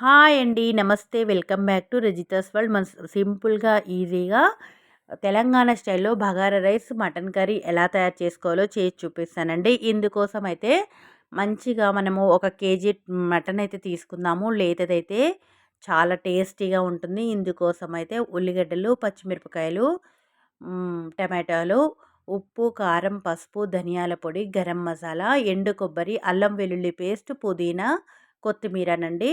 Hi అండి. నమస్తే. Welcome back to Rajitha's world. మన సింపుల్గా ఈజీగా తెలంగాణ స్టైల్లో బగారా రైస్ మటన్ కర్రీ ఎలా తయారు చేసుకోవాలో చేసి చూపిస్తానండి. ఇందుకోసం అయితే మంచిగా మనము ఒక కేజీ మటన్ అయితే తీసుకుందాము. లేతదైతే చాలా టేస్టీగా ఉంటుంది. ఇందుకోసం అయితే ఉల్లిగడ్డలు పచ్చిమిరపకాయలు టమాటాలు ఉప్పు కారం పసుపు ధనియాల పొడి గరం మసాలా ఎండు కొబ్బరి అల్లం వెల్లుల్లి పేస్ట్ పుదీనా కొత్తిమీరనండి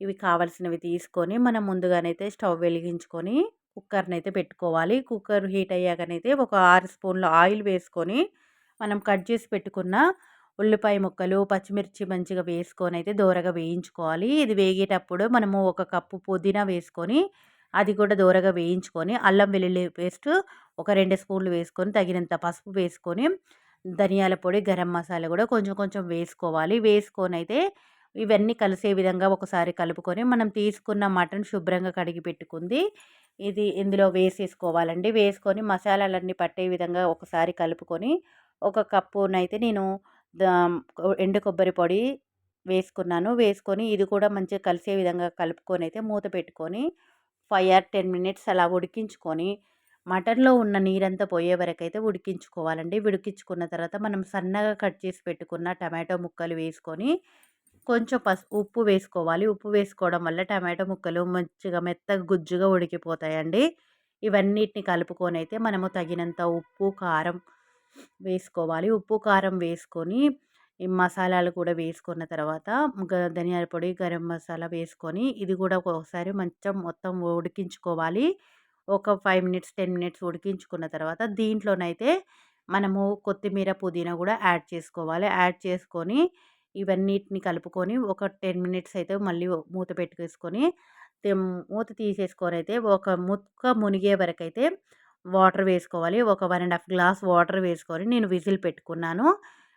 ఇవి కావలసినవి తీసుకొని మనం ముందుగానైతే స్టవ్ వెలిగించుకొని కుక్కర్ని అయితే పెట్టుకోవాలి. కుక్కర్ హీట్ అయ్యాకనైతే ఒక ఆరు స్పూన్ల ఆయిల్ వేసుకొని మనం కట్ చేసి పెట్టుకున్న ఉల్లిపాయ ముక్కలు పచ్చిమిర్చి మంచిగా వేసుకొని అయితే దూరగా వేయించుకోవాలి. ఇది వేగేటప్పుడు మనము ఒక కప్పు పుదీనా వేసుకొని అది కూడా దూరగా వేయించుకొని అల్లం వెల్లుల్లి పేస్ట్ ఒక రెండు స్పూన్లు వేసుకొని తగినంత పసుపు వేసుకొని ధనియాల పొడి గరం మసాలా కూడా కొంచెం కొంచెం వేసుకోవాలి. వేసుకొని అయితే ఇవన్నీ కలిసే విధంగా ఒకసారి కలుపుకొని మనం తీసుకున్న మటన్ శుభ్రంగా కడిగి పెట్టుకుంది. ఇది ఇందులో వేసేసుకోవాలండి. వేసుకొని మసాలాలన్నీ పట్టే విధంగా ఒకసారి కలుపుకొని ఒక కప్పునైతే నేను ఎండు కొబ్బరి పొడి వేసుకున్నాను. వేసుకొని ఇది కూడా మంచిగా కలిసే విధంగా కలుపుకొని అయితే మూత పెట్టుకొని ఫైవ్ ఆర్ టెన్ మినిట్స్ అలా ఉడికించుకొని మటన్లో ఉన్న నీరంతా పోయే వరకు అయితే ఉడికించుకోవాలండి. ఉడికించుకున్న తర్వాత మనం సన్నగా కట్ చేసి పెట్టుకున్న టమాటో ముక్కలు వేసుకొని కొంచెం పసుపు ఉప్పు వేసుకోవాలి. ఉప్పు వేసుకోవడం వల్ల టమాటో ముక్కలు మంచిగా మెత్తగా గుజ్జుగా ఉడికిపోతాయండి. ఇవన్నిటిని కలుపుకొని అయితే మనము తగినంత ఉప్పు కారం వేసుకోవాలి. ఉప్పు కారం వేసుకొని ఈ మసాలాలు కూడా వేసుకున్న తర్వాత ధనియాల పొడి గరం మసాలా వేసుకొని ఇది కూడా ఒకసారి మంచం మొత్తం ఉడికించుకోవాలి. ఒక ఫైవ్ మినిట్స్ టెన్ మినిట్స్ ఉడికించుకున్న తర్వాత దీంట్లోనైతే మనము కొత్తిమీర పుదీనా కూడా యాడ్ చేసుకోవాలి. యాడ్ చేసుకొని ఇవన్నిటిని కలుపుకొని ఒక టెన్ మినిట్స్ అయితే మళ్ళీ మూత పెట్టుకేసుకొని మూత తీసేసుకొని అయితే ఒక ముక్క మునిగే వరకు అయితే వాటర్ వేసుకోవాలి. ఒక one and half glass water వేసుకొని నేను విజిల్ పెట్టుకున్నాను.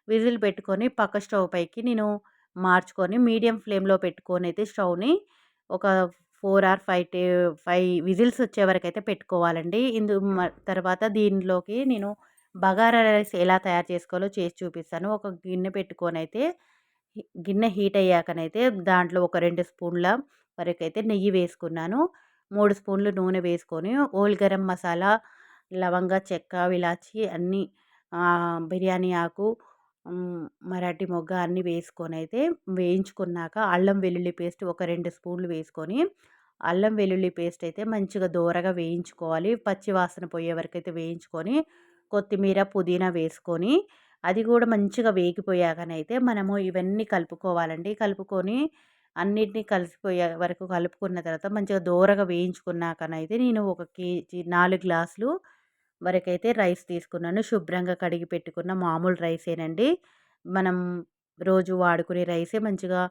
విజిల్ పెట్టుకొని పక్క స్టవ్ పైకి నేను మార్చుకొని మీడియం ఫ్లేమ్లో పెట్టుకొని అయితే స్టవ్ని ఒక ఫోర్ ఆర్ ఫైవ్ టే ఫైవ్ విజిల్స్ వచ్చే వరకు అయితే పెట్టుకోవాలండి. ఇందు తర్వాత దీనిలోకి నేను బగారా రైస్ ఎలా తయారు చేసుకోవాలో చేసి చూపిస్తాను. ఒక గిన్నె పెట్టుకొని అయితే గిన్నె హీట్ అయ్యాకనైతే దాంట్లో ఒక రెండు స్పూన్ల వరకు అయితే నెయ్యి వేసుకున్నాను. మూడు స్పూన్లు నూనె వేసుకొని ఓల్ గరం మసాలా లవంగ చెక్క ఇలాచి అన్నీ బిర్యానీ ఆకు మరాఠీ మొగ్గ అన్నీ వేసుకొని అయితే వేయించుకున్నాక అల్లం వెల్లుల్లి పేస్ట్ ఒక రెండు స్పూన్లు వేసుకొని అల్లం వెల్లుల్లి పేస్ట్ అయితే మంచిగా దోరగా వేయించుకోవాలి. పచ్చి వాసన పోయే వరకు అయితే వేయించుకొని కొత్తిమీర పుదీనా వేసుకొని అది కూడా మంచిగా వేగిపోయాకనైతే మనము ఇవన్నీ కలుపుకోవాలండి. కలుపుకొని అన్నిటినీ కలిసిపోయే వరకు కలుపుకున్న తర్వాత మంచిగా దూరగా వేయించుకున్నాకనైతే నేను ఒక కేజీ నాలుగు గ్లాసులు వరకైతే రైస్ తీసుకున్నాను. శుభ్రంగా కడిగి పెట్టుకున్న మామూలు రైసేనండి. మనం రోజు వాడుకునే రైసే మంచిగా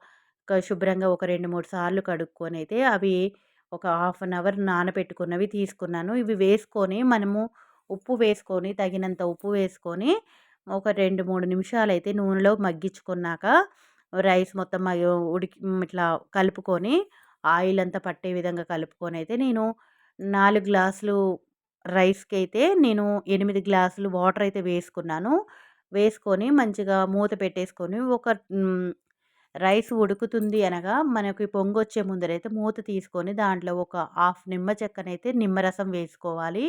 శుభ్రంగా ఒక రెండు మూడు సార్లు కడుక్కొని అయితే అవి ఒక హాఫ్ అన్ అవర్ నానబెట్టుకున్నవి తీసుకున్నాను. ఇవి వేసుకొని మనము ఉప్పు వేసుకొని తగినంత ఉప్పు వేసుకొని ఒక రెండు మూడు నిమిషాలు అయితే నూనెలో మగ్గించుకున్నాక రైస్ మొత్తం ఉడికి ఇట్లా కలుపుకొని ఆయిల్ అంతా పట్టే విధంగా కలుపుకొని అయితే నేను నాలుగు గ్లాసులు రైస్కి అయితే నేను ఎనిమిది గ్లాసులు వాటర్ అయితే వేసుకున్నాను. వేసుకొని మంచిగా మూత పెట్టేసుకొని ఒక రైస్ ఉడుకుతుంది అనగా మనకి పొంగొచ్చే ముందరైతే మూత తీసుకొని దాంట్లో ఒక హాఫ్ నిమ్మ చెక్కనైతే నిమ్మరసం వేసుకోవాలి.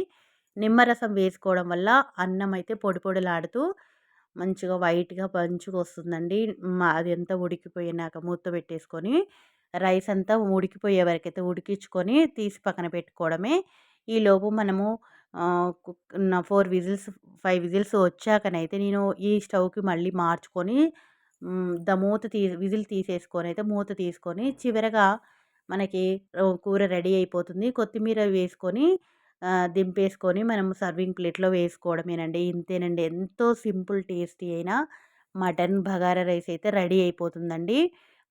నిమ్మరసం వేసుకోవడం వల్ల అన్నం అయితే పొడి పొడిలాడుతూ మంచిగా వైట్గా మంచిగా వస్తుందండి అది ఎంత ఉడికిపోయినాక మూత పెట్టేసుకొని రైస్ అంతా ఉడికిపోయే వరకైతే ఉడికించుకొని తీసి పక్కన పెట్టుకోవడమే. ఈలోపు మనము నా ఫోర్ విజిల్స్ ఫైవ్ విజిల్స్ వచ్చాకనైతే నేను ఈ స్టవ్కి మళ్ళీ మార్చుకొని ద మూత తీ విజిల్ తీసేసుకొని అయితే మూత తీసుకొని చివరగా మనకి కూర రెడీ అయిపోతుంది. కొత్తిమీర వేసుకొని దింపేసుకొని మనం సర్వింగ్ ప్లేట్లో వేసుకోవడమేనండి. ఇంతేనండి. ఎంతో సింపుల్ టేస్టీ అయిన మటన్ బగారా రైస్ అయితే రెడీ అయిపోతుందండి.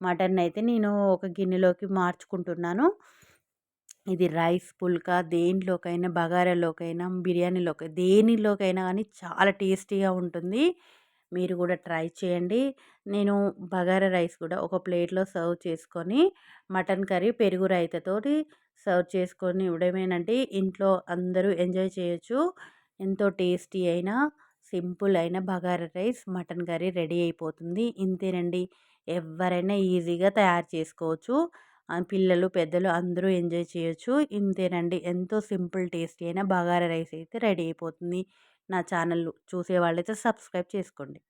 మటన్ అయితే నేను ఒక గిన్నెలోకి మార్చుకుంటున్నాను. ఇది రైస్ పుల్కా దేనిలోకైనా బగారాలోకైనా బిర్యానీలోకి దేనిలోకైనా కానీ చాలా టేస్టీగా ఉంటుంది. మీరు కూడా ట్రై చేయండి. నేను బగారా రైస్ కూడా ఒక ప్లేట్లో సర్వ్ చేసుకొని మటన్ కర్రీ పెరుగు రైతతోటి సర్వ్ చేసుకొని ఇవ్వడమేనండి. ఇంట్లో అందరూ ఎంజాయ్ చేయొచ్చు. ఎంతో టేస్టీ అయిన సింపుల్ అయిన bagara rice mutton curry ready అయిపోతుంది. ఇంతేనండి. ఎవరైనా ఈజీగా తయారు చేసుకోవచ్చు. పిల్లలు పెద్దలు అందరూ ఎంజాయ్ చేయొచ్చు. ఇంతేనండి. ఎంతో సింపుల్ టేస్టీ అయిన బగారా రైస్ అయితే రెడీ అయిపోతుంది. నా ఛానల్ చూసే వాళ్ళైతే సబ్స్క్రైబ్ చేసుకోండి.